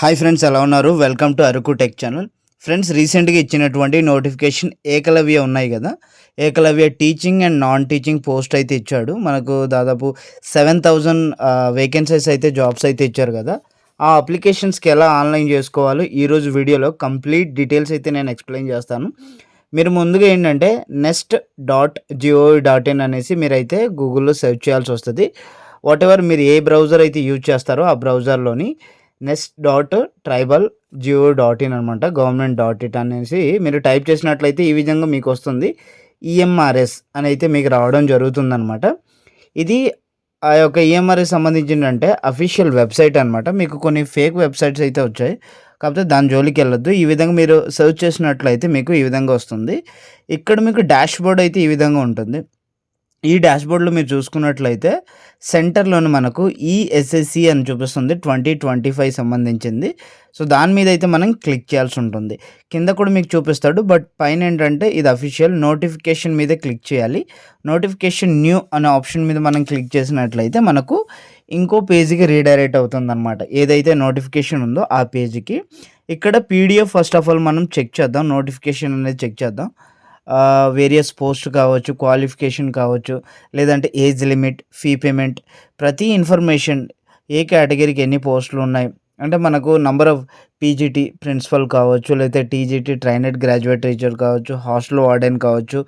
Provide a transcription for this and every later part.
Hi friends ఎలా ఉన్నారు? Welcome to Araku tech channel friends రీసెంట్గా ఇచ్చినటువంటి నోటిఫికేషన్ ఏకలవ్య ఉన్నాయి కదా? Eklavya teaching and non teaching post అయితే ఇచ్చాడు. మనకు దాదాపు సెవెన్ థౌజండ్ వేకెన్సీస్ అయితే జాబ్స్ అయితే ఇచ్చారు కదా? ఆ అప్లికేషన్స్కి ఎలా ఆన్లైన్ చేసుకోవాలో ఈరోజు వీడియోలో కంప్లీట్ డీటెయిల్స్ అయితే నేను ఎక్స్ప్లెయిన్ చేస్తాను. మీరు ముందుగా ఏంటంటే next dot gov dot in అనేసి మీరైతే గూగుల్లో సెర్చ్ చేయాల్సి వస్తుంది. వాట్ ఎవర్ మీరు ఏ బ్రౌజర్ అయితే యూజ్ చేస్తారో ఆ బ్రౌజర్లోని nest dot tribal gov dot in అనమాట గవర్నమెంట్ డాట్ ఇట్ అనేసి మీరు టైప్ చేసినట్లయితే ఈ విధంగా మీకు వస్తుంది. ఈఎంఆర్ఎస్ అని అయితే మీకు రావడం జరుగుతుందన్నమాట ఇది ఆ యొక్క ఈఎంఆర్ఎస్ సంబంధించిందంటే అఫీషియల్ వెబ్సైట్ అనమాట. మీకు కొన్ని ఫేక్ వెబ్సైట్స్ అయితే వచ్చాయి. కాకపోతే దాని జోలికి వెళ్ళొద్దు. ఈ విధంగా మీరు సెర్చ్ చేసినట్లయితే మీకు ఈ విధంగా వస్తుంది. ఇక్కడ మీకు డాష్ బోర్డ్ అయితే ఈ విధంగా ఉంటుంది. ఈ డాష్బోర్డ్లో మీరు చూసుకున్నట్లయితే సెంటర్లోని మనకు ఈఎస్ఎస్సి అని చూపిస్తుంది. ట్వంటీ ట్వంటీ ఫైవ్ సంబంధించింది. సో దాని మీద అయితే మనం క్లిక్ చేయాల్సి ఉంటుంది. కింద కూడా మీకు చూపిస్తాడు. బట్ పైన ఏంటంటే ఇది అఫీషియల్. నోటిఫికేషన్ మీద క్లిక్ చేయాలి. నోటిఫికేషన్ న్యూ అనే ఆప్షన్ మీద మనం క్లిక్ చేసినట్లయితే మనకు ఇంకో పేజీకి రీడైరెక్ట్ అవుతుంది అనమాట ఏదైతే నోటిఫికేషన్ ఉందో ఆ పేజీకి. ఇక్కడ పీడిఎఫ్ ఫస్ట్ ఆఫ్ ఆల్ మనం చెక్ చేద్దాం. నోటిఫికేషన్ అనేది చెక్ చేద్దాం. వేరియస్ పోస్ట్ కావచ్చు క్వాలిఫికేషన్ కావచ్చు లేదంటే ఏజ్ లిమిట్ ఫీ పేమెంట్ ప్రతి ఇన్ఫర్మేషన్ ఏ కేటగిరీకి ఎన్ని పోస్టులు ఉన్నాయి. అంటే మనకు నంబర్ ఆఫ్ పీజీటీ ప్రిన్సిపల్ కావచ్చు లేకపోతే టీజీటీ ట్రైనెడ్ గ్రాడ్యుయేట్ టీచర్ కావచ్చు హాస్టల్ వార్డెన్ కావచ్చు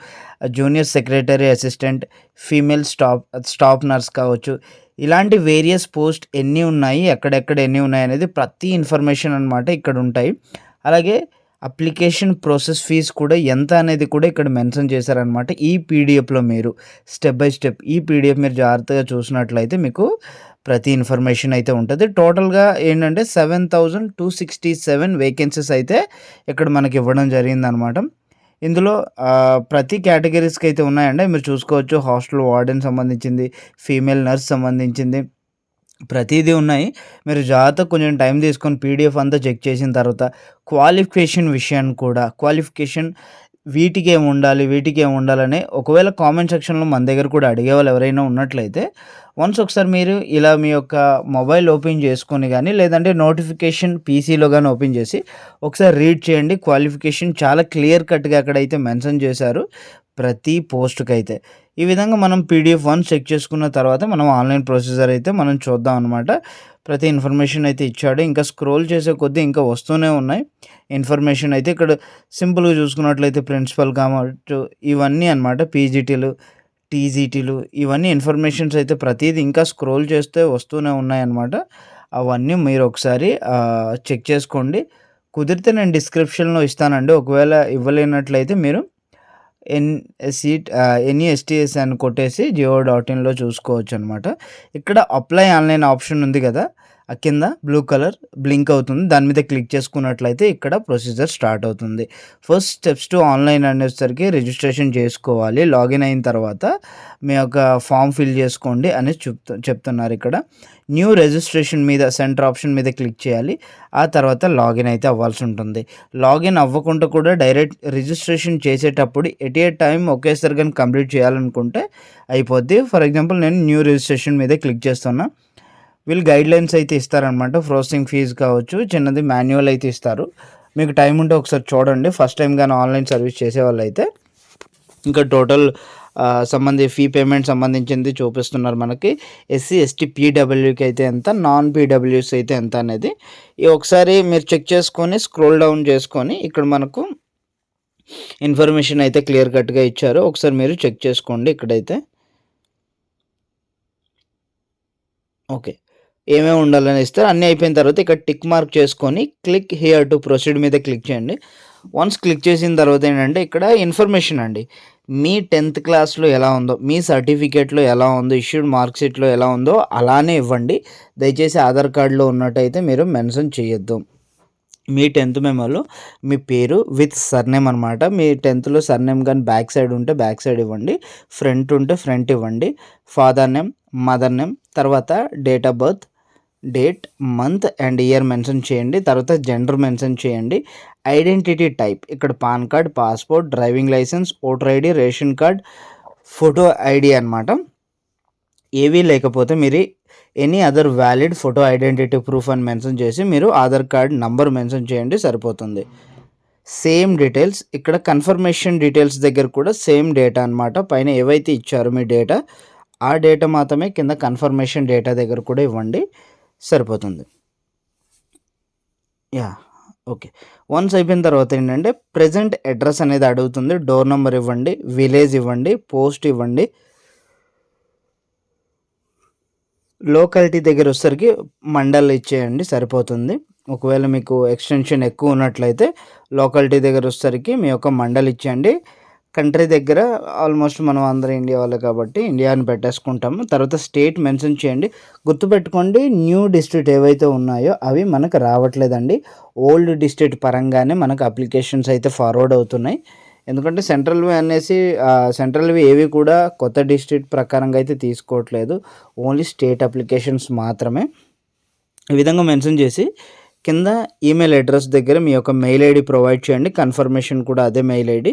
junior secretary assistant female staff staff nurse కావచ్చు. ఇలాంటి వేరియస్ పోస్ట్ ఎన్ని ఉన్నాయి ఎక్కడెక్కడ ఎన్ని ఉన్నాయి అనేది ప్రతి ఇన్ఫర్మేషన్ అనమాట ఇక్కడ ఉంటాయి. అలాగే అప్లికేషన్ ప్రాసెస్ ఫీజ్ కూడా ఎంత అనేది కూడా ఇక్కడ మెన్షన్ చేశారనమాట ఈ పీడిఎఫ్లో మీరు స్టెప్ బై స్టెప్ ఈ పీడిఎఫ్ మీరు జాగ్రత్తగా చూసినట్లయితే మీకు ప్రతి ఇన్ఫర్మేషన్ అయితే ఉంటుంది. టోటల్గా ఏంటంటే seven thousand two sixty seven vacancies అయితే ఇక్కడ మనకి ఇవ్వడం జరిగిందనమాట ఇందులో ప్రతి కేటగిరీస్కి అయితే ఉన్నాయండి. మీరు చూసుకోవచ్చు హాస్టల్ వార్డెన్ సంబంధించింది ఫీమేల్ నర్స్ సంబంధించింది ప్రతిదీ ఉన్నాయి. మీరు జాగ్రత్త కొంచెం టైం తీసుకొని పీడిఎఫ్ అంతా చెక్ చేసిన తర్వాత క్వాలిఫికేషన్ విషయాన్ని కూడా క్వాలిఫికేషన్ వీటికి ఏమి ఉండాలి వీటికి ఏమి ఉండాలని ఒకవేళ కామెంట్ సెక్షన్లో మన దగ్గర కూడా అడిగే వాళ్ళు ఎవరైనా ఉన్నట్లయితే వన్స్ ఒకసారి మీరు ఇలా మీ యొక్క మొబైల్ ఓపెన్ చేసుకొని కానీ లేదంటే నోటిఫికేషన్ పీసీలో కానీ ఓపెన్ చేసి ఒకసారి రీడ్ చేయండి. క్వాలిఫికేషన్ చాలా క్లియర్ కట్గా అక్కడైతే మెన్షన్ చేశారు. ప్రతి పోస్ట్కి అయితే ఈ విధంగా మనం పీడిఎఫ్ వన్ చెక్ చేసుకున్న తర్వాత మనం ఆన్లైన్ ప్రొసీజర్ అయితే మనం చూద్దాం అనమాట ప్రతి ఇన్ఫర్మేషన్ అయితే ఇచ్చాడు. ఇంకా స్క్రోల్ చేసే కొద్దీ ఇంకా వస్తూనే ఉన్నాయి. ఇన్ఫర్మేషన్ అయితే ఇక్కడ సింపుల్గా చూసుకున్నట్లయితే ప్రిన్సిపల్ కావచ్చు ఇవన్నీ అనమాట పీజీటీలు టీజీటీలు ఇవన్నీ ఇన్ఫర్మేషన్స్ అయితే ప్రతిదీ ఇంకా స్క్రోల్ చేస్తే వస్తూనే ఉన్నాయన్నమాట అవన్నీ మీరు ఒకసారి చెక్ చేసుకోండి. కుదిరితే నేను డిస్క్రిప్షన్లో ఇస్తానండి. ఒకవేళ ఇవ్వలేనట్లయితే మీరు ఎన్ ఎన్ఎస్సి ఎన్ఈఎస్టిఎస్ అని కొట్టేసి జియో డాట్ ఇన్లో చూసుకోవచ్చు అనమాట ఇక్కడ అప్లై ఆన్లైన్ ఆప్షన్ ఉంది కదా. కింద బ్లూ కలర్ బ్లింక్ అవుతుంది. దాని మీద క్లిక్ చేసుకున్నట్లయితే ఇక్కడ ప్రొసీజర్ స్టార్ట్ అవుతుంది. ఫస్ట్ స్టెప్స్ టు ఆన్లైన్ అనేసరికి రిజిస్ట్రేషన్ చేసుకోవాలి. లాగిన్ అయిన తర్వాత మీ యొక్క ఫామ్ ఫిల్ చేసుకోండి అని చెప్తు చెప్తున్నారు ఇక్కడ. న్యూ రిజిస్ట్రేషన్ మీద సెంటర్ ఆప్షన్ మీద క్లిక్ చేయాలి. ఆ తర్వాత లాగిన్ అయితే అవ్వాల్సి ఉంటుంది. లాగిన్ అవ్వకుండా కూడా డైరెక్ట్ రిజిస్ట్రేషన్ చేసేటప్పుడు ఎట్ ఏ టైం ఒకేసారి కానీ కంప్లీట్ చేయాలనుకుంటే అయిపోద్ది. ఫర్ ఎగ్జాంపుల్ నేను న్యూ రిజిస్ట్రేషన్ మీద క్లిక్ చేస్తున్నా. వీళ్ళు గైడ్ లైన్స్ అయితే ఇస్తారనమాట ప్రాసెసింగ్ ఫీజు కావచ్చు చిన్నది మాన్యువల్ అయితే ఇస్తారు. మీకు టైం ఉంటే ఒకసారి చూడండి. ఫస్ట్ టైం కానీ ఆన్లైన్ సర్వీస్ చేసే వాళ్ళు అయితే ఇంకా టోటల్ సంబంధి ఫీ పేమెంట్ సంబంధించింది చూపిస్తున్నారు మనకి. ఎస్సీ ఎస్టీ పీడబ్ల్యూకి అయితే ఎంత నాన్ పీడబ్ల్యూస్ అయితే ఎంత అనేది. ఈ ఒకసారి మీరు చెక్ చేసుకొని స్క్రోల్ డౌన్ చేసుకొని ఇక్కడ మనకు ఇన్ఫర్మేషన్ అయితే క్లియర్ కట్గా ఇచ్చారు. ఒకసారి మీరు చెక్ చేసుకోండి ఇక్కడైతే. ఓకే ఏమేమి ఉండాలని ఇస్తారు అన్నీ అయిపోయిన తర్వాత ఇక్కడ టిక్ మార్క్ చేసుకొని క్లిక్ హియర్ టు ప్రొసీడ్ మీద క్లిక్ చేయండి. వన్స్ క్లిక్ చేసిన తర్వాత ఏంటంటే ఇక్కడ ఇన్ఫర్మేషన్ అండి. మీ టెన్త్ క్లాస్లో ఎలా ఉందో మీ సర్టిఫికేట్లో ఎలా ఉందో ఇష్యూడ్ మార్క్షీట్లో ఎలా ఉందో అలానే ఇవ్వండి. దయచేసి ఆధార్ కార్డులో ఉన్నట్టయితే మీరు మెన్షన్ చేయొద్దు. మీ టెన్త్ మెమోలో మీ పేరు విత్ సర్నేమ్ అనమాట మీ టెన్త్లో సర్నేమ్ కానీ బ్యాక్ సైడ్ ఉంటే బ్యాక్ సైడ్ ఇవ్వండి. ఫ్రంట్ ఉంటే ఫ్రంట్ ఇవ్వండి. ఫాదర్ నేమ్ మదర్ నేమ్ తర్వాత date of birth date month and year mention చేయండి. తర్వాత జెండర్ మెన్షన్ చేయండి. ఐడెంటిటీ టైప్ ఇక్కడ PAN card passport driving licence voter ID ration card photo ID అనమాట ఏవీ లేకపోతే మీరు any other valid photo identity proof అని మెన్షన్ చేసి మీరు ఆధార్ కార్డ్ నంబర్ మెన్షన్ చేయండి సరిపోతుంది. సేమ్ డీటెయిల్స్ ఇక్కడ కన్ఫర్మేషన్ డీటెయిల్స్ దగ్గర కూడా సేమ్ డేటా అనమాట పైన ఏవైతే ఇచ్చారో మీ డేటా ఆ డేటా మాత్రమే కింద కన్ఫర్మేషన్ డేటా దగ్గర కూడా ఇవ్వండి. సరిపోతుంది. Yeah okay. వన్స్ అయిపోయిన తర్వాత ఏంటంటే ప్రజెంట్ అడ్రస్ అనేది అడుగుతుంది. డోర్ నెంబర్ ఇవ్వండి విలేజ్ ఇవ్వండి పోస్ట్ ఇవ్వండి. లోకాలిటీ దగ్గర వచ్చేసరికి మండల్ ఇచ్చేయండి సరిపోతుంది. ఒకవేళ మీకు ఎక్స్టెన్షన్ ఎక్కువ ఉన్నట్లయితే లోకాలిటీ దగ్గర వచ్చేసరికి మీ యొక్క మండల్ ఇచ్చేయండి. కంట్రీ దగ్గర ఆల్మోస్ట్ మనం అందరం ఇండియా వాళ్ళు కాబట్టి ఇండియాని పెట్టేసుకుంటాము. తర్వాత స్టేట్ మెన్షన్ చేయండి. గుర్తుపెట్టుకోండి న్యూ డిస్ట్రిక్ట్ ఏవైతే ఉన్నాయో అవి మనకు రావట్లేదండి. ఓల్డ్ డిస్ట్రిక్ట్ పరంగానే మనకు అప్లికేషన్స్ అయితే ఫార్వర్డ్ అవుతున్నాయి. ఎందుకంటే సెంట్రల్వి అనేసి సెంట్రల్వి ఏవి కూడా కొత్త డిస్ట్రిక్ట్ ప్రకారంగా అయితే తీసుకోవట్లేదు. ఓన్లీ స్టేట్ అప్లికేషన్స్ మాత్రమే. ఈ విధంగా మెన్షన్ చేసి కింద ఈమెయిల్ అడ్రస్ దగ్గర మీ యొక్క మెయిల్ ఐడి ప్రొవైడ్ చేయండి. కన్ఫర్మేషన్ కూడా అదే మెయిల్ ఐడి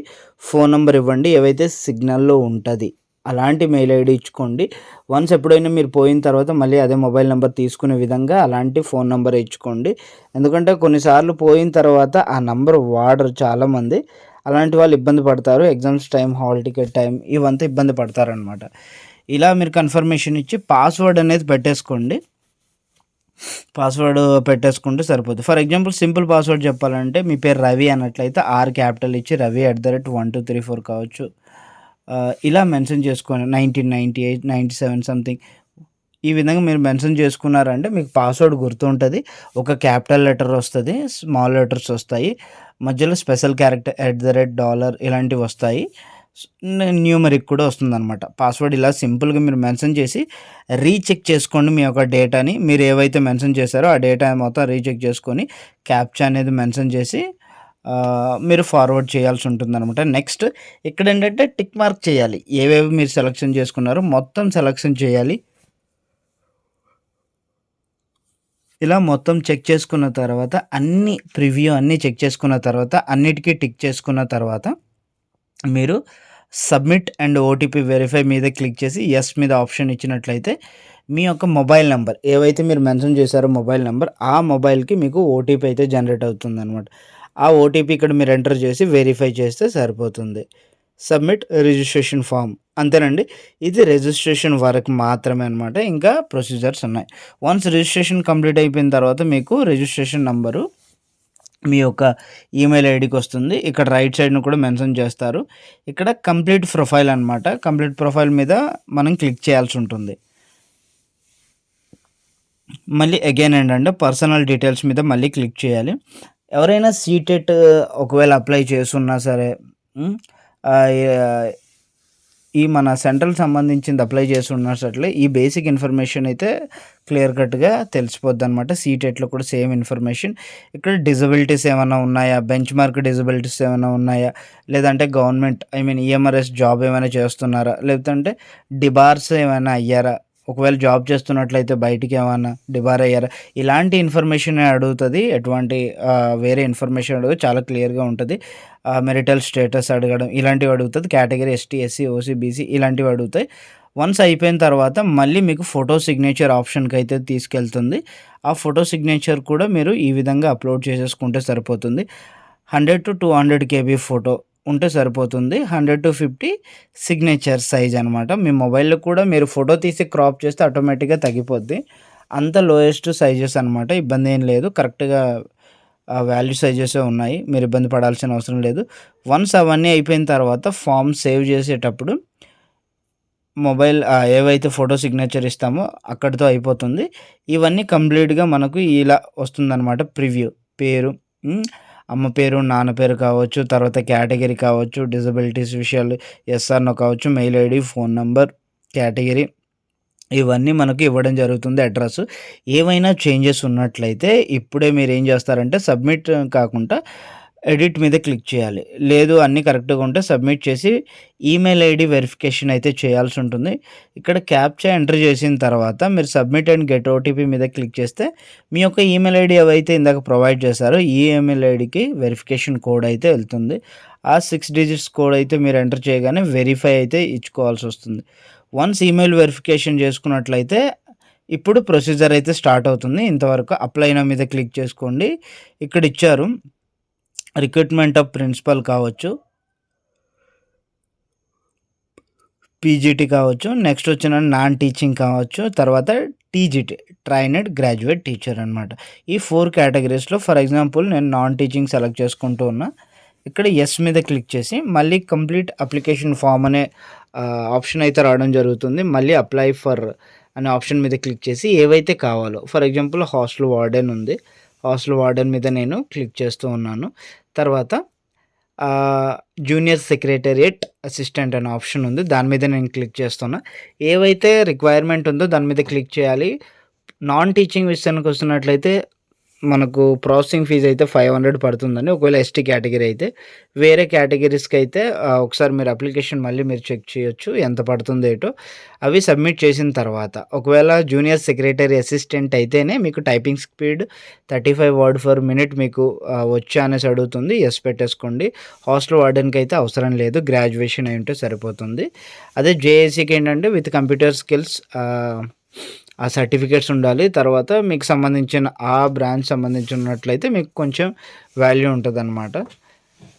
ఫోన్ నెంబర్ ఇవ్వండి. ఏవైతే సిగ్నల్లో ఉంటుంది అలాంటి మెయిల్ ఐడి ఇచ్చుకోండి. వన్స్ ఎప్పుడైనా మీరు పోయిన తర్వాత మళ్ళీ అదే మొబైల్ నెంబర్ తీసుకునే విధంగా అలాంటి ఫోన్ నెంబర్ ఇచ్చుకోండి. ఎందుకంటే కొన్నిసార్లు పోయిన తర్వాత ఆ నెంబర్ వాడరు చాలామంది. అలాంటి వాళ్ళు ఇబ్బంది పడతారు. Exams time hall ticket time ఇవంతా ఇబ్బంది పడతారనమాట ఇలా మీరు కన్ఫర్మేషన్ ఇచ్చి పాస్వర్డ్ అనేది పెట్టేసుకోండి. పాస్వర్డ్ పెట్టేసుకుంటే సరిపోతుంది. ఫర్ ఎగ్జాంపుల్ సింపుల్ పాస్వర్డ్ చెప్పాలంటే మీ పేరు రవి అన్నట్లయితే ఆర్ క్యాపిటల్ ఇచ్చి Ravi at the rate one two three four కావచ్చు. ఇలా మెన్షన్ చేసుకోండి. Nineteen ninety eight ninety seven something ఈ విధంగా మీరు మెన్షన్ చేసుకున్నారంటే మీకు పాస్వర్డ్ గుర్తుంటుంది. ఒక క్యాపిటల్ లెటర్ వస్తుంది స్మాల్ లెటర్స్ వస్తాయి. మధ్యలో special character at the rate dollar ఇలాంటివి వస్తాయి. న్యూమరిక్ కూడా వస్తుందన్నమాట. పాస్వర్డ్ ఇలా సింపుల్గా మీరు మెన్షన్ చేసి రీచెక్ చేసుకోండి మీ యొక్క డేటాని. మీరు ఏవైతే మెన్షన్ చేశారో ఆ డేటా మొత్తం రీచెక్ చేసుకొని క్యాప్చా అనేది మెన్షన్ చేసి మీరు ఫార్వర్డ్ చేయాల్సి ఉంటుంది అనమాట నెక్స్ట్ ఇక్కడ ఏంటంటే టిక్ మార్క్ చేయాలి. ఏవేవి మీరు సెలక్షన్ చేసుకున్నారో మొత్తం సెలక్షన్ చేయాలి. ఇలా మొత్తం చెక్ చేసుకున్న తర్వాత అన్ని ప్రివ్యూ అన్నీ చెక్ చేసుకున్న తర్వాత అన్నిటికీ టిక్ చేసుకున్న తర్వాత మీరు సబ్మిట్ అండ్ ఓటీపీ వెరిఫై మీద క్లిక్ చేసి ఎస్ మీద ఆప్షన్ ఇచ్చినట్లయితే మీ యొక్క మొబైల్ నెంబర్ ఏవైతే మీరు మెన్షన్ చేశారో మొబైల్ నెంబర్ ఆ మొబైల్కి మీకు ఓటీపీ అయితే జనరేట్ అవుతుంది అనమాట ఆ ఓటీపీ ఇక్కడ మీరు ఎంటర్ చేసి వెరిఫై చేస్తే సరిపోతుంది. Submit registration form. అంతేనండి ఇది రిజిస్ట్రేషన్ వరకు మాత్రమే అనమాట ఇంకా ప్రొసీజర్స్ ఉన్నాయి. వన్స్ రిజిస్ట్రేషన్ కంప్లీట్ అయిపోయిన తర్వాత మీకు రిజిస్ట్రేషన్ నెంబరు మీ యొక్క ఈమెయిల్ ఐడికి వస్తుంది ఇక్కడ రైట్ సైడ్ను కూడా మెన్షన్ చేస్తారు. ఇక్కడ కంప్లీట్ ప్రొఫైల్ అనమాట కంప్లీట్ ప్రొఫైల్ మీద మనం క్లిక్ చేయాల్సి ఉంటుంది. మళ్ళీ అగైన్ ఏంటంటే పర్సనల్ డీటెయిల్స్ మీద మళ్ళీ క్లిక్ చేయాలి. ఎవరైనా సీటెట్ ఒకవేళ అప్లై చేస్తున్నా సరే ఈ మన సెంట్రల్ సంబంధించింది అప్లై చేసి ఉన్నట్లే ఈ బేసిక్ ఇన్ఫర్మేషన్ అయితే క్లియర్ కట్గా తెలిసిపోద్ది అనమాట సీటెట్లో కూడా సేమ్ ఇన్ఫర్మేషన్. ఇక్కడ డిజబిలిటీస్ ఏమైనా ఉన్నాయా? బెంచ్ మార్క్ డిజబిలిటీస్ ఏమైనా ఉన్నాయా? లేదంటే government I mean EMRS job ఏమైనా చేస్తున్నారా? లేదంటే డిబార్స్ ఏమైనా అయ్యారా? ఒకవేళ జాబ్ చేస్తున్నట్లయితే బయటికి ఏమైనా డిబార్ అయ్యారా? ఇలాంటి ఇన్ఫర్మేషన్ అడుగుతుంది. ఎటువంటి వేరే ఇన్ఫర్మేషన్ అడుగు చాలా క్లియర్గా ఉంటుంది. మెరిటల్ స్టేటస్ అడగడం ఇలాంటివి అడుగుతుంది. Category ST SC OC BC ఇలాంటివి అడుగుతాయి. వన్స్ అయిపోయిన తర్వాత మళ్ళీ మీకు ఫోటో సిగ్నేచర్ ఆప్షన్కి అయితే తీసుకెళ్తుంది. ఆ ఫోటో సిగ్నేచర్ కూడా మీరు ఈ విధంగా అప్లోడ్ చేసేసుకుంటే సరిపోతుంది. Hundred to two hundred KB photo ఉంటే సరిపోతుంది. Hundred to fifty signature size అనమాట మీ మొబైల్లో కూడా మీరు ఫోటో తీసి క్రాప్ చేస్తే ఆటోమేటిక్గా తగ్గిపోద్ది. అంత లోయెస్ట్ సైజెస్ అనమాట ఇబ్బంది ఏం లేదు. కరెక్ట్గా వాల్యూ సైజెసే ఉన్నాయి. మీరు ఇబ్బంది పడాల్సిన అవసరం లేదు. వన్స్ అవన్నీ అయిపోయిన తర్వాత ఫామ్ సేవ్ చేసేటప్పుడు మొబైల్ ఏవైతే ఫోటో సిగ్నేచర్ ఇస్తామో అక్కడితో అయిపోతుంది. ఇవన్నీ కంప్లీట్గా మనకు ఇలా వస్తుందన్నమాట. ప్రివ్యూ పేరు. అమ్మ పేరు నాన్న పేరు కావచ్చు తర్వాత కేటగిరీ కావచ్చు డిజబిలిటీస్ విషయాలు ఎస్ఆర్నో కావచ్చు mail ID phone number category. ఇవన్నీ మనకు ఇవ్వడం జరుగుతుంది అడ్రస్. ఏవైనా చేంజెస్ ఉన్నట్లయితే ఇప్పుడే మీరు ఏం చేస్తారంటే సబ్మిట్ కాకుండా ఎడిట్ మీద క్లిక్ చేయాలి. లేదు అన్నీ కరెక్ట్గా ఉంటే సబ్మిట్ చేసి ఈమెయిల్ ఐడి వెరిఫికేషన్ అయితే చేయాల్సి ఉంటుంది. ఇక్కడ క్యాప్చా ఎంటర్ చేసిన తర్వాత మీరు సబ్మిట్ అండ్ గెట్ ఓటీపీ మీద క్లిక్ చేస్తే మీ యొక్క ఈమెయిల్ ఐడి ఏవైతే ఇందాక ప్రొవైడ్ చేశారో ఈ ఈమెయిల్ ఐడికి వెరిఫికేషన్ కోడ్ అయితే వెళ్తుంది. ఆ సిక్స్ డిజిట్స్ కోడ్ అయితే మీరు ఎంటర్ చేయగానే వెరిఫై అయితే ఇచ్చుకోవాల్సి వస్తుంది. వన్స్ ఈమెయిల్ వెరిఫికేషన్ చేసుకున్నట్లయితే ఇప్పుడు ప్రొసీజర్ అయితే స్టార్ట్ అవుతుంది. ఇంతవరకు అప్లైనా మీద క్లిక్ చేసుకోండి. ఇక్కడ ఇచ్చారు. రిక్రూట్మెంట్ ఆఫ్ ప్రిన్సిపల్ కావచ్చు పీజీటీ కావచ్చు నెక్స్ట్ వచ్చిన నాన్ టీచింగ్ కావచ్చు తర్వాత టీజీటీ ట్రైనడ్ గ్రాడ్యుయేట్ టీచర్ అనమాట ఈ ఫోర్ కేటగిరీస్లో ఫర్ ఎగ్జాంపుల్ నేను నాన్ టీచింగ్ సెలెక్ట్ చేసుకుంటూ ఉన్నా ఇక్కడ ఎస్ మీద క్లిక్ చేసి మళ్ళీ కంప్లీట్ అప్లికేషన్ ఫామ్ అనే ఆప్షన్ అయితే రావడం జరుగుతుంది. మళ్ళీ అప్లై ఫర్ అనే ఆప్షన్ మీద క్లిక్ చేసి ఏవైతే కావాలో ఫర్ ఎగ్జాంపుల్ హాస్టల్ వార్డెన్ ఉంది హాస్టల్ వార్డెన్ మీద నేను క్లిక్ చేస్తూ ఉన్నాను. తర్వాత జూనియర్ సెక్రటరియట్ అసిస్టెంట్ అనే ఆప్షన్ ఉంది. దాని మీద నేను క్లిక్ చేస్తున్నా. ఏవైతే రిక్వైర్మెంట్ ఉందో దాని మీద క్లిక్ చేయాలి. నాన్ టీచింగ్ విషయానికి వస్తున్నట్లయితే మనకు ప్రాసెసింగ్ ఫీజ్ అయితే ఫైవ్ హండ్రెడ్ పడుతుందని ఒకవేళ ఎస్టీ కేటగిరీ అయితే వేరే కేటగిరీస్కి అయితే ఒకసారి మీరు అప్లికేషన్ మళ్ళీ మీరు చెక్ చేయొచ్చు ఎంత పడుతుంది ఏటో. అవి సబ్మిట్ చేసిన తర్వాత ఒకవేళ జూనియర్ సెక్రటరీ అసిస్టెంట్ అయితేనే మీకు typing speed thirty five word per minute మీకు వచ్చా అనేసి అడుగుతుంది. ఎస్ పెట్టేసుకోండి. హాస్టల్ వార్డెన్కి అయితే అవసరం లేదు. గ్రాడ్యుయేషన్ అయి ఉంటే సరిపోతుంది. అదే జేఏసీకి ఏంటంటే విత్ కంప్యూటర్ స్కిల్స్ ఆ సర్టిఫికేట్స్ ఉండాలి. తర్వాత మీకు సంబంధించిన ఆ బ్రాంచ్ సంబంధించినట్లయితే మీకు కొంచెం వాల్యూ ఉంటుంది అనమాట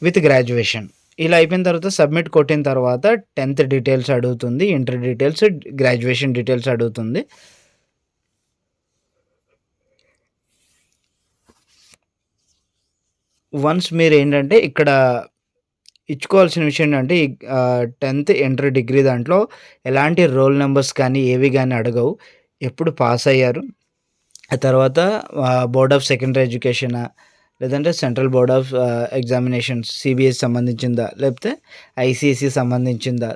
విత్ గ్రాడ్యుయేషన్. ఇలా అయిపోయిన తర్వాత సబ్మిట్ కొట్టిన తర్వాత టెన్త్ డీటెయిల్స్ అడుగుతుంది ఇంటర్ డీటెయిల్స్ గ్రాడ్యుయేషన్ డీటెయిల్స్ అడుగుతుంది. వన్స్ మీరు ఏంటంటే ఇక్కడ ఇచ్చుకోవాల్సిన విషయం ఏంటంటే టెన్త్ ఇంటర్ డిగ్రీ దాంట్లో ఎలాంటి రోల్ నెంబర్స్ కానీ ఏవి కానీ అడగవు. ఎప్పుడు పాస్ అయ్యారు? ఆ తర్వాత బోర్డ్ ఆఫ్ సెకండరీ ఎడ్యుకేషనా లేదంటే central board of examinations CBSE సంబంధించిందా? లేకపోతే ఐసిఐసి సంబంధించిందా?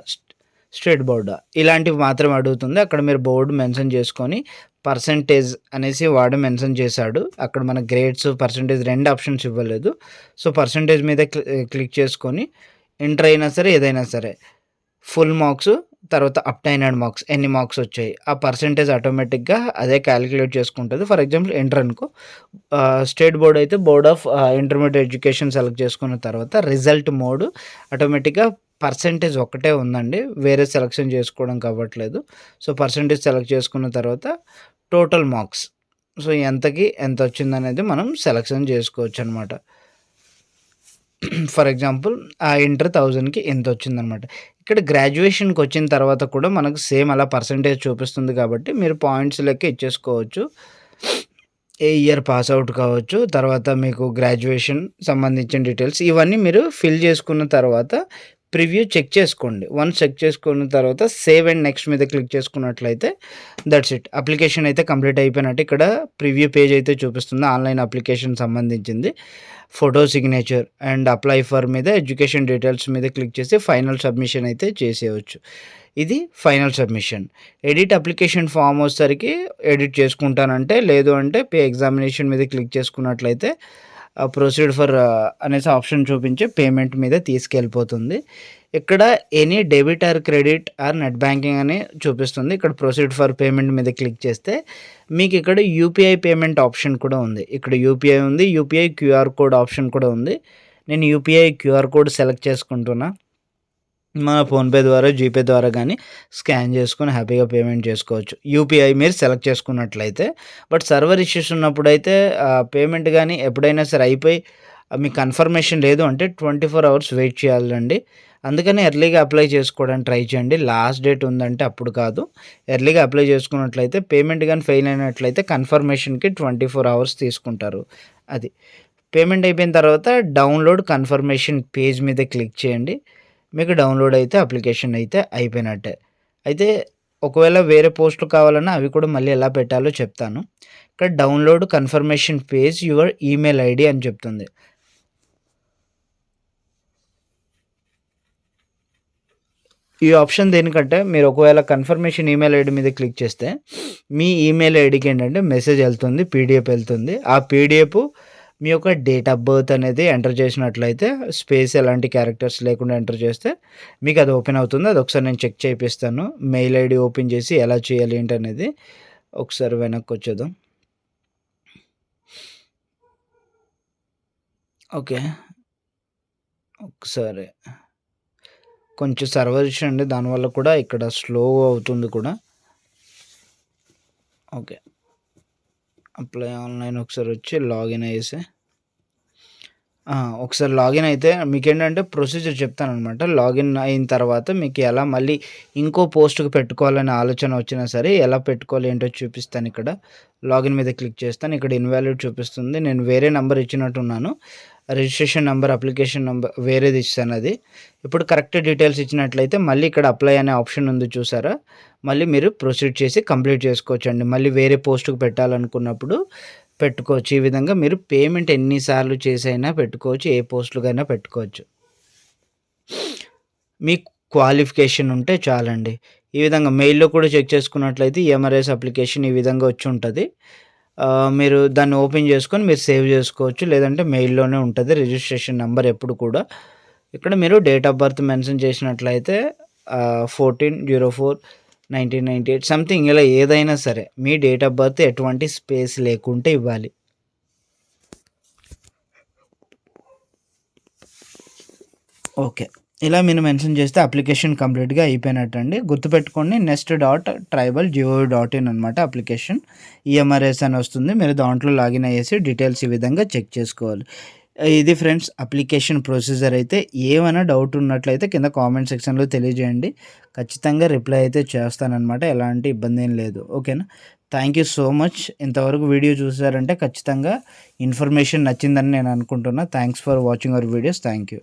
స్టేట్ బోర్డా ఇలాంటివి మాత్రం అడుగుతుంది. అక్కడ మీరు బోర్డు మెన్షన్ చేసుకొని పర్సంటేజ్ అనేసి వాడు మెన్షన్ చేశాడు. అక్కడ మన గ్రేడ్స్ పర్సంటేజ్ రెండు ఆప్షన్స్ ఇవ్వలేదు. సో పర్సంటేజ్ మీద క్లిక్ చేసుకొని ఎంటర్ అయినా సరే ఏదైనా సరే ఫుల్ మార్క్స్ తర్వాత అప్టైనడ్ మార్క్స్ ఎన్ని మార్క్స్ వచ్చాయి ఆ పర్సంటేజ్ ఆటోమేటిక్గా అదే క్యాలిక్యులేట్ చేసుకుంటుంది. ఫర్ ఎగ్జాంపుల్ ఇంటర్ అనుకో స్టేట్ బోర్డ్ అయితే board of intermediate education select చేసుకున్న తర్వాత రిజల్ట్ మోడ్ ఆటోమేటిక్గా పర్సంటేజ్ ఒకటే ఉందండి. వేరే సెలెక్షన్ చేసుకోవడం కావట్లేదు. సో పర్సంటేజ్ సెలెక్ట్ చేసుకున్న తర్వాత టోటల్ మార్క్స్ సో ఎంతకి ఎంత వచ్చిందనేది మనం సెలెక్షన్ చేసుకోవచ్చు అనమాట ఫర్ ఎగ్జాంపుల్ ఆ ఇంటర్ థౌజండ్కి ఎంత వచ్చిందనమాట ఇక్కడ గ్రాడ్యుయేషన్కి వచ్చిన తర్వాత కూడా మనకు సేమ్ అలా పర్సంటేజ్ చూపిస్తుంది కాబట్టి మీరు పాయింట్స్ లెక్క ఇచ్చేసుకోవచ్చు. ఏ ఇయర్ పాస్ అవుట్ కావచ్చు తర్వాత మీకు గ్రాడ్యుయేషన్ సంబంధించిన డీటెయిల్స్ ఇవన్నీ మీరు ఫిల్ చేసుకున్న తర్వాత ప్రివ్యూ చెక్ చేసుకోండి. వన్స్ చెక్ చేసుకున్న తర్వాత సేవ్ అండ్ నెక్స్ట్ మీద క్లిక్ చేసుకున్నట్లయితే దట్స్ ఇట్ అప్లికేషన్ అయితే కంప్లీట్ అయిపోయినట్టు ఇక్కడ ప్రివ్యూ పేజ్ అయితే చూపిస్తుంది. ఆన్లైన్ అప్లికేషన్ సంబంధించింది. Photo signature and apply for మీద ఎడ్యుకేషన్ డీటెయిల్స్ మీద క్లిక్ చేసి ఫైనల్ సబ్మిషన్ అయితే చేసేయవచ్చు ఇది final submission edit application form వచ్చేసరికి ఎడిట్ చేసుకుంటానంటే లేదు అంటే పే ఎగ్జామినేషన్ మీద క్లిక్ చేసుకున్నట్లయితే ప్రొసీడ్ ఫర్ అనేసి ఆప్షన్ చూపించి పేమెంట్ మీద తీసుకెళ్ళిపోతుంది. ఇక్కడ any debit or credit or net banking అని చూపిస్తుంది. ఇక్కడ ప్రొసీడ్ ఫర్ పేమెంట్ మీద క్లిక్ చేస్తే మీకు ఇక్కడ యూపీఐ పేమెంట్ ఆప్షన్ కూడా ఉంది. ఇక్కడ యూపీఐ ఉంది. యూపీఐ క్యూఆర్ కోడ్ ఆప్షన్ కూడా ఉంది. నేను యూపీఐ క్యూఆర్ కోడ్ సెలెక్ట్ చేసుకుంటున్నా. మన ఫోన్పే ద్వారా జీపే ద్వారా కానీ స్కాన్ చేసుకొని హ్యాపీగా పేమెంట్ చేసుకోవచ్చు. యూపీఐ మీరు సెలెక్ట్ చేసుకున్నట్లయితే. బట్ సర్వర్ ఇష్యూస్ ఉన్నప్పుడు అయితే పేమెంట్ కానీ ఎప్పుడైనా సరే అయిపోయి మీకు కన్ఫర్మేషన్ లేదు అంటే ట్వంటీ ఫోర్ అవర్స్ వెయిట్ చేయాలండి. అందుకని ఎర్లీగా అప్లై చేసుకోవడానికి ట్రై చేయండి. లాస్ట్ డేట్ ఉందంటే అప్పుడు కాదు. ఎర్లీగా అప్లై చేసుకున్నట్లయితే పేమెంట్ కానీ ఫెయిల్ అయినట్లయితే కన్ఫర్మేషన్కి ట్వంటీ ఫోర్ అవర్స్ తీసుకుంటారు. అది. పేమెంట్ అయిపోయిన తర్వాత డౌన్లోడ్ కన్ఫర్మేషన్ పేజ్ మీద క్లిక్ చేయండి. మీకు డౌన్లోడ్ అయితే అప్లికేషన్ అయితే అయిపోయినట్టే. అయితే ఒకవేళ వేరే పోస్టులు కావాలన్నా అవి కూడా మళ్ళీ ఎలా పెట్టాలో చెప్తాను. ఇక్కడ download confirmation page your email ID అని చెప్తుంది. ఈ ఆప్షన్ దేనికంటే మీరు ఒకవేళ కన్ఫర్మేషన్ ఈమెయిల్ ఐడి మీద క్లిక్ చేస్తే మీ ఈమెయిల్ ఐడికి ఏంటంటే మెసేజ్ వెళ్తుంది పీడిఎఫ్ వెళ్తుంది. ఆ పీడిఎఫ్ మీ యొక్క డేట్ ఆఫ్ బర్త్ అనేది ఎంటర్ చేసినట్లయితే స్పేస్ ఎలాంటి క్యారెక్టర్స్ లేకుండా ఎంటర్ చేస్తే మీకు అది ఓపెన్ అవుతుంది. అది ఒకసారి నేను చెక్ చేపిస్తాను. మెయిల్ ఐడి ఓపెన్ చేసి ఎలా చేయాలి ఏంటి అనేది ఒకసారి వెనక్కి వచ్చేద్దాం. ఓకే. ఒకసారి. కొంచెం సర్వర్ ఇష్యూ అండి దానివల్ల కూడా ఇక్కడ స్లో అవుతుంది కూడా. ఓకే. అప్లై ఆన్లైన్ ఒకసారి వచ్చి లాగిన్ అయ్యేసి ఒకసారి లాగిన్ అయితే మీకేంటంటే ప్రొసీజర్ చెప్తాను అనమాట లాగిన్ అయిన తర్వాత మీకు ఎలా మళ్ళీ ఇంకో పోస్ట్కి పెట్టుకోవాలనే ఆలోచన వచ్చినా సరే ఎలా పెట్టుకోవాలి ఏంటో చూపిస్తాను ఇక్కడ. లాగిన్ మీద క్లిక్ చేస్తాను. ఇక్కడ ఇన్వాలిడ్ చూపిస్తుంది. నేను వేరే నెంబర్ ఇచ్చినట్టున్నాను. రిజిస్ట్రేషన్ నెంబర్ అప్లికేషన్ నెంబర్ వేరేది ఇస్తాను అది. ఇప్పుడు కరెక్ట్ డీటెయిల్స్ ఇచ్చినట్లయితే మళ్ళీ ఇక్కడ అప్లై అనే ఆప్షన్ ఉంది చూసారా? మళ్ళీ మీరు ప్రొసీడ్ చేసి కంప్లీట్ చేసుకోవచ్చండి. మళ్ళీ వేరే పోస్ట్కి పెట్టాలనుకున్నప్పుడు పెట్టుకోవచ్చు. ఈ విధంగా మీరు పేమెంట్ ఎన్నిసార్లు చేసైనా పెట్టుకోవచ్చు. ఏ పోస్టులకైనా పెట్టుకోవచ్చు. మీ క్వాలిఫికేషన్ ఉంటే చాలండి. ఈ విధంగా మెయిల్లో కూడా చెక్ చేసుకున్నట్లయితే ఈఎంఆర్ఎస్ అప్లికేషన్ ఈ విధంగా వచ్చి ఉంటుంది. మీరు దాన్ని ఓపెన్ చేసుకొని మీరు సేవ్ చేసుకోవచ్చు. లేదంటే మెయిల్లోనే ఉంటుంది. రిజిస్ట్రేషన్ నెంబర్ ఎప్పుడు కూడా. ఇక్కడ మీరు డేట్ ఆఫ్ బర్త్ మెన్షన్ చేసినట్లయితే fourteen zero four nineteen ninety eight something ఇలా ఏదైనా సరే మీ డేట్ ఆఫ్ బర్త్ ఎటువంటి స్పేస్ లేకుంటే ఇవ్వాలి. ఓకే ఇలా మీరు మెన్షన్ చేస్తే అప్లికేషన్ కంప్లీట్గా అయిపోయినట్టు అండి గుర్తుపెట్టుకోండి next dot tribal Jio dot in అనమాట అప్లికేషన్ ఈఎంఆర్ఎస్ అని వస్తుంది మీరు దాంట్లో లాగిన్ అయ్యేసి డీటెయిల్స్ ఈ విధంగా చెక్ చేసుకోవాలి. ఇది ఫ్రెండ్స్ అప్లికేషన్ ప్రొసీజర్ అయితే ఏమైనా డౌట్ ఉన్నట్లయితే కింద కామెంట్ సెక్షన్లో తెలియజేయండి. ఖచ్చితంగా రిప్లై అయితే చేస్తానన్నమాట ఎలాంటి ఇబ్బంది ఏం లేదు. ఓకేనా? Thank you so much. ఇంతవరకు వీడియో చూసారంటే ఖచ్చితంగా ఇన్ఫర్మేషన్ నచ్చిందని నేను అనుకుంటున్నా. Thanks for watching our videos. Thank you.